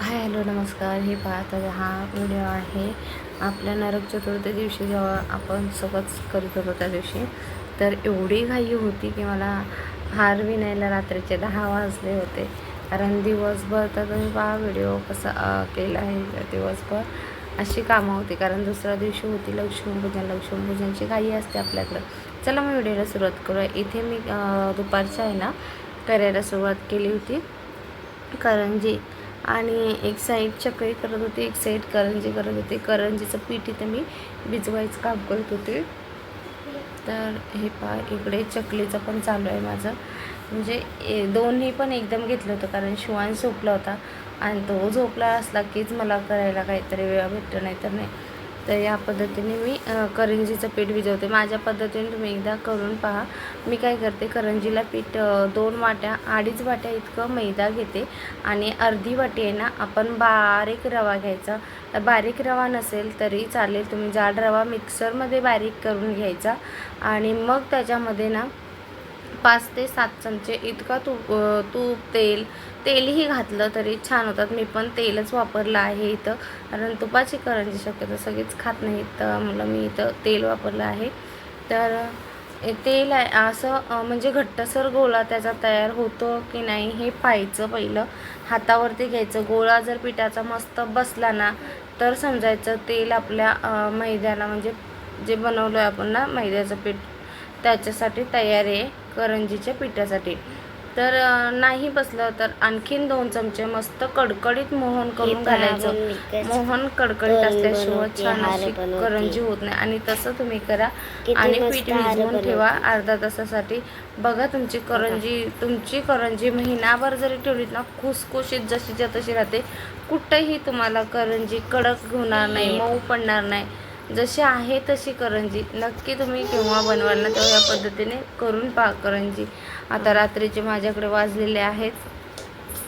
Hi hello नमस्कार. हे पाहता हा व्हिडिओ आहे. आपल्या नरक चतुर्थी दिवशी जेव्हा आपण सोबत करत होतो त्या दिवशी तर एवढी घाई होती की मला हार विणायला रात्रीचे दहा वाजले होते. कारण दिवसभर तर तुम्ही पहा व्हिडिओ कसा केला आहे दिवसभर अशी कामं होती. कारण दुसऱ्या दिवशी होती लक्ष्मीपूजन लक्ष्मीपूजनची घाई असते आपल्याकडं. चला मग व्हिडिओला सुरुवात करूया. इथे मी दुपारच्या आहे ना करायला सुरुवात केली होती. कारण जी आणि एक साईड चकळी करत होती एक साईड करंजी करत होते. करंजीचं पीठ इथे मी भिजवायचं काम करत होते. तर हे पा इकडे चकलीचं पण चालू आहे माझं. म्हणजे ए दोन्ही पण एकदम घेतलं होतं कारण शिवान झोपला होता. आणि तो झोपला असला कीच मला करायला काहीतरी वेळ भेटतं नाही तर नाही. तर या पद्धतीने मी करंजीचं पीठ भिजवते. माझ्या पद्धतीने तुम्ही एकदा करून पहा. मी काय करते करंजीला पीठ दोन वाट्या अडीच वाट्या इतकं मैदा घेते आणि अर्धी वाटी आहे ना आपण बारीक रवा घ्यायचा. तर बारीक रवा नसेल तरी चालेल तुम्ही जाड रवा मिक्सरमध्ये बारीक करून घ्यायचा आणि मग त्याच्यामध्ये ना पाच ते सात चमचे इतका तूप तूप तेल तेलही घातलं तरी छान होतात. मी पण तेलच वापरलं आहे इथं. कारण तुपाची करंजी शक्यतो सगळीच खात नाहीत. तर मला मी इथं तेल वापरलं आहे. तर तेल आहे असं म्हणजे घट्टसर गोळा त्याचा तयार होतो की नाही हे पाहायचं पहिलं. हातावरती घ्यायचं. गोळा जर पिठाचा मस्त बसला ना तर समजायचं तेल आपल्या मैद्याला म्हणजे जे बनवलं आहे आपण ना मैद्याचं पीठ त्याच्यासाठी तयार आहे. करंजीच्या पिठासाठी. तर नाही बसलं तर आणखीन दोन चमचे मस्त कडकडीत मोहन करून घालायचं. मोहन कडकडीत असल्याशिवाय छान अशी. करंजी होत नाही. आणि तसं तुम्ही करा आणि पीठ भिजवून. ठेवा अर्धा तासासाठी. बघा तुमची करंजी तुमची करंजी महिनाभर जरी ठेवलीत ना खुसखुशीत जशीच्या तशी राहते कुठंही तुम्हाला करंजी कडक होणार नाही मऊ पडणार नाही. जशी आहे तशी करंजी. नक्की तुम्ही केव्हा बनवाल ना तेव्हा या पद्धतीने करून पहा करंजी. आता रात्रीचे माझ्याकडे वाजलेले आहेत.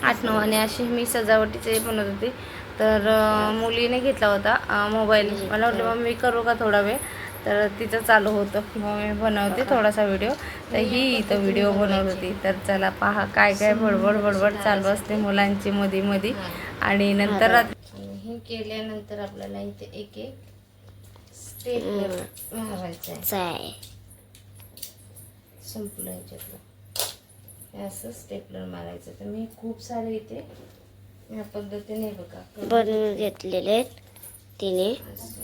आठ नऊ आणि अशी मी सजावटीचे बनवत होते. तर मुलीने घेतला होता मोबाईल. मला वाटलं मग मी करू का थोडा वेळ? तर तिचं चालू होतं. मग मी बनवते थोडासा व्हिडिओ. तर ही इथं व्हिडिओ बनवत होती. तर चला पहा काय काय बडबड बडबड चालू असते मुलांची मध्ये मध्ये आणि नंतर हे केल्यानंतर आपल्याला इथे एक एक स्टेप मारायचं आहे संपलं हे असं स्टेपलर मारायचं. तर मी खूप सारे इथे या पद्धतीने बघा बनवून घेतलेले आहेत तिने. असं.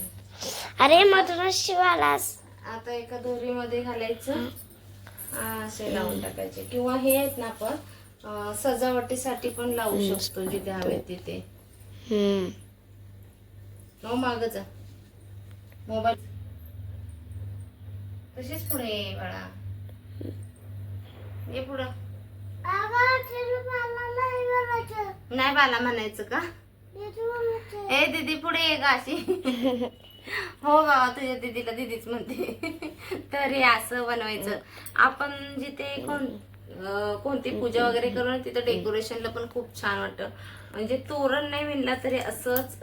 अरे मधूनच शिवालास. आता एका दोरीमध्ये घालायचं. असे लावून टाकायचे. किंवा हे आहेत ना आपण अं, सजावटीसाठी पण लावू शकतो जिथे हवे तिथे. हम्म. नो माग जा. मोबाईल. तशीच पुढे ये बाळा. ये पुढं. नाही बाला म्हणायचं का? ए दीदी पुढे ये का अशी. हो बाबा तुझ्या दीदीला दीदीच म्हणते. तरी असं बनवायचं. आपण जिथे कोण कोणती पूजा वगैरे करू ना तिथं डेकोरेशनला पण खूप छान वाटतं. म्हणजे तोरण नाही विणला तरी असंच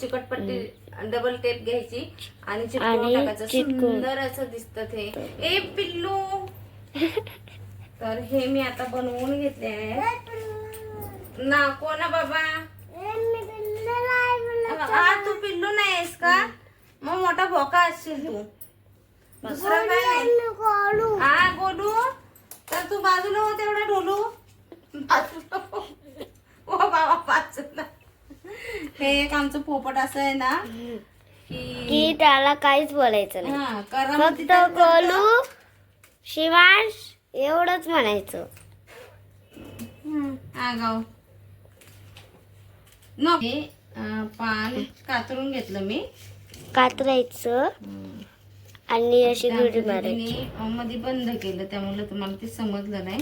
चिकटपट्टी डबल टेप घ्यायची आणि टाकायचं. सुंदर असं दिसतं ते. ए पिल्लू! तर हे मी आता बनवून घेतले आहे ना कोणा बाबा? हा तू पिल्लू नाही आहेस का? मग मोठा भोका असशील तू. दुसरं काय? हा गोलू? तर तू बाजूला हो तेवढा ढोलू बाजूला हो. ओ बाबा बाजूला हे एक आमचं पोपट असं आहे ना की की त्याला काहीच बोलायचं हा फक्त. गोलू शिवांश एवढंच म्हणायचं. आगाव न हे अं, पान कातरून घेतलं मी. कातरायचं आणि अशी गुडी मारायची. मध्ये बंद केलं. त्यामुळे तुम्हाला ते समजलं नाही.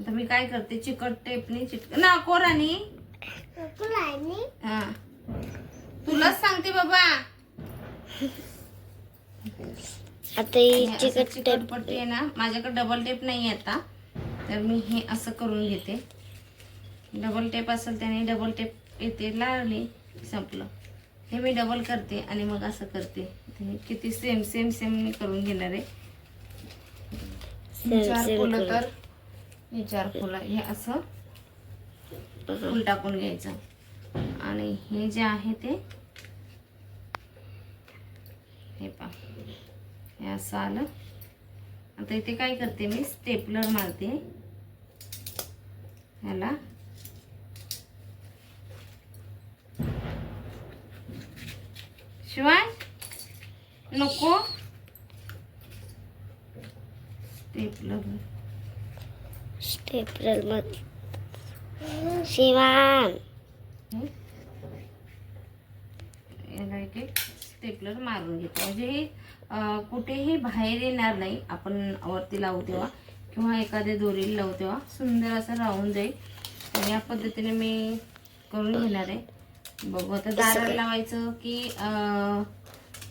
आता मी काय करते चिकट टेपनी चिटक ना कोरानी. हा. बाबा. आता ही असं चिकट टेप चिकटपट्टी आहे ना माझ्याकडे डबल टेप नाही आता. तर मी हे असं करून घेते. डबल टेप असेल त्याने डबल टेप येते लावली संपलं. हे मी डबल करते आणि मग असं करते. किती सेम सेम सेम मी करून घेणार आहे. सेम चार सेम फुलं. तर हे चार फुलं हे असं फुल टाकून घ्यायचं. आणि हे जे आहे ते हे पा हे असं आलं. आता इथे काय करते मी? स्टेपलर मारते. ह्याला. शिवाय नको. स्टेपलर स्टेपलरमध्ये शिवान याला एक स्टेपलर मारून घेतो. म्हणजे हे कुठेही बाहेर येणार नाही आपण वरती लावू तेव्हा. किंवा एखाद्या दोरीला लावू तेव्हा. सुंदर असं राहून जाईल. तर या पद्धतीने मी करून घेणार आहे. बघू आता दाराला लावायचं की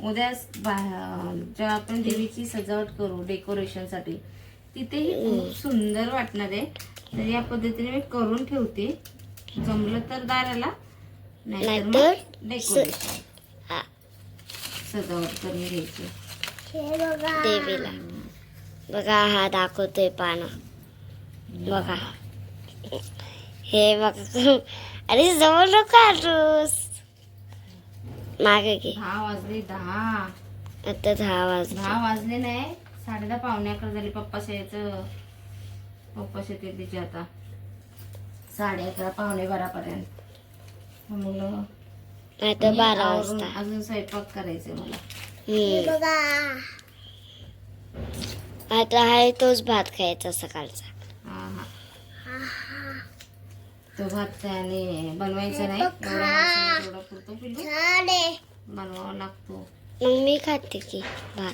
उद्या बा- जेव्हा आपण देवीची सजावट करू डेकोरेशनसाठी तिथेही खूप सुंदर वाटणार आहे. तर या पद्धतीने मी करून ठेवते. जमलं तर दाराला मग नाहीतर डेकोरेशन सजावट करून घ्यायची. देवीला. बघा हा दाखवतोय पानं. बघा. हे बघा. अरे जवळ नको आलूस मागे घे. दहा वाजले दहा. आता दहा वाजले. दहा वाजले नाही. साडे दहा पावणे अकरा झाली पप्पा यायचं पप्पा येते तिचे आता. साडे अकरा पावणे बारापर्यंत. मुलं नाही तर बारा वाजता. अजून स्वयंपाक करायचे मला. हम्म. आता आहे तोच भात खायचा सकाळचा. तो भात त्याने बनवायचा नाही. पुरतो पिल्लू. बनवावा लागतो. मग मी खाते की भात.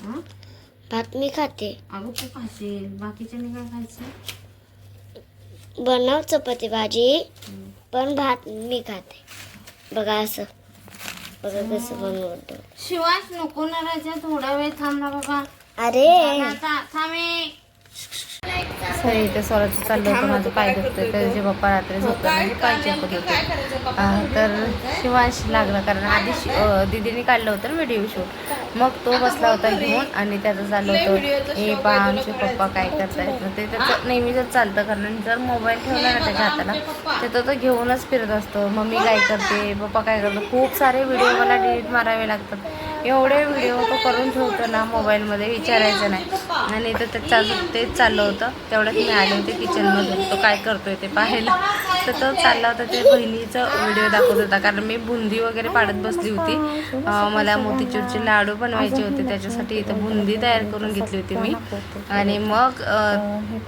भात मी खाते. अगं तू खाशील. बाकीच्याने काय खायचं? बनव चपाती भाजी. पण भात मी खाते. बघा असं. बनवतो शिवास नको ना राजा थोडा वेळ थांब ना बाबा. अरे. आता थांबे सर इथे स्वराचं चाललं होतं माझं पाय दुखतोय. तर जे पप्पा रात्री झोपतात म्हणजे पाय चेपत होते तर शिवांश लागला कारण आधी दीदीने काढलं होतं व्हिडिओ शूट मग तो बसला होता घेऊन आणि त्याचं चाललं होतं. हे पहा आमचे पप्पा काय करतायत? ते त्याचं नेहमीच चालतं कारण जर मोबाईल ठेवला ना त्याच्या हाताला तर तो तो घेऊनच फिरत असतो. मम्मी काय करते? पप्पा काय करतो खूप सारे व्हिडिओ मला डिलीट मारावे लागतात. एवढे व्हिडिओ तो करून ठेवतो ना मोबाईलमध्ये विचारायचं नाही. आणि तर त्याचा तेच चाललं होतं. तेवढ्यात मी आले होते किचनमधून तो काय करतोय ते पाहायला. तर तो चालला होता ते बहिणीचा व्हिडिओ दाखवत होता. कारण मी बुंदी वगैरे पाडत बसली होती. मला मोतीचूरचे लाडू बनवायचे होते. त्याच्यासाठी इथं बुंदी तयार करून घेतली होती मी. आणि मग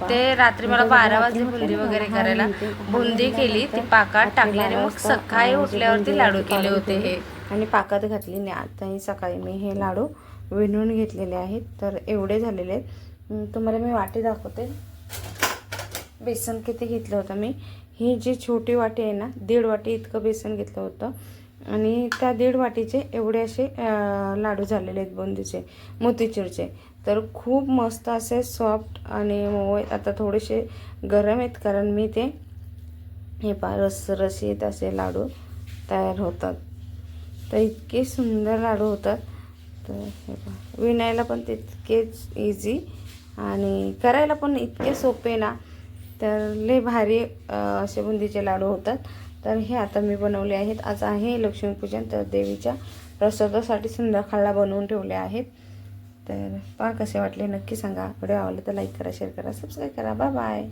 ते रात्री मला बारा वाजले बुंदी वगैरे करायला. बुंदी केली ती पाकात टाकली आणि मग सकाळी उठल्यावरती लाडू केले होते हे. आणि पाकात घातली नाही आताही सकाळी मी हे लाडू विणून घेतलेले आहेत. तर एवढे झालेले आहेत. तुम्हाला मी वाटी दाखवते. बेसन किती घेतलं होतं मी? ही जी छोटी वाटी आहे ना दीड वाटी इतकं बेसन घेतलं होतं. आणि त्या दीड वाटीचे एवढे असे लाडू झालेले आहेत बुंदीचे मोतीचूरचे. तर खूप मस्त असे सॉफ्ट आणि मऊ आता थोडेसे गरम आहेत. कारण मी ते हे पा रस रशीत असे लाडू तयार होतात. तर इतके सुंदर लाडू होतात. तर हे पहा विणायला पण तितकेच इझी आणि करायला पण इतके सोपे ना. तर लय भारी असे बुंदीचे लाडू होतात. तर हे आता मी बनवले आहेत. आज आहे लक्ष्मीपूजन तर देवीच्या प्रसादासाठी संध्याकाळला बनवून ठेवले आहेत. तर पहा कसे वाटले. नक्की सांगा. व्हिडिओ आवडले तर लाईक करा शेअर करा सबस्क्राईब करा. Bye bye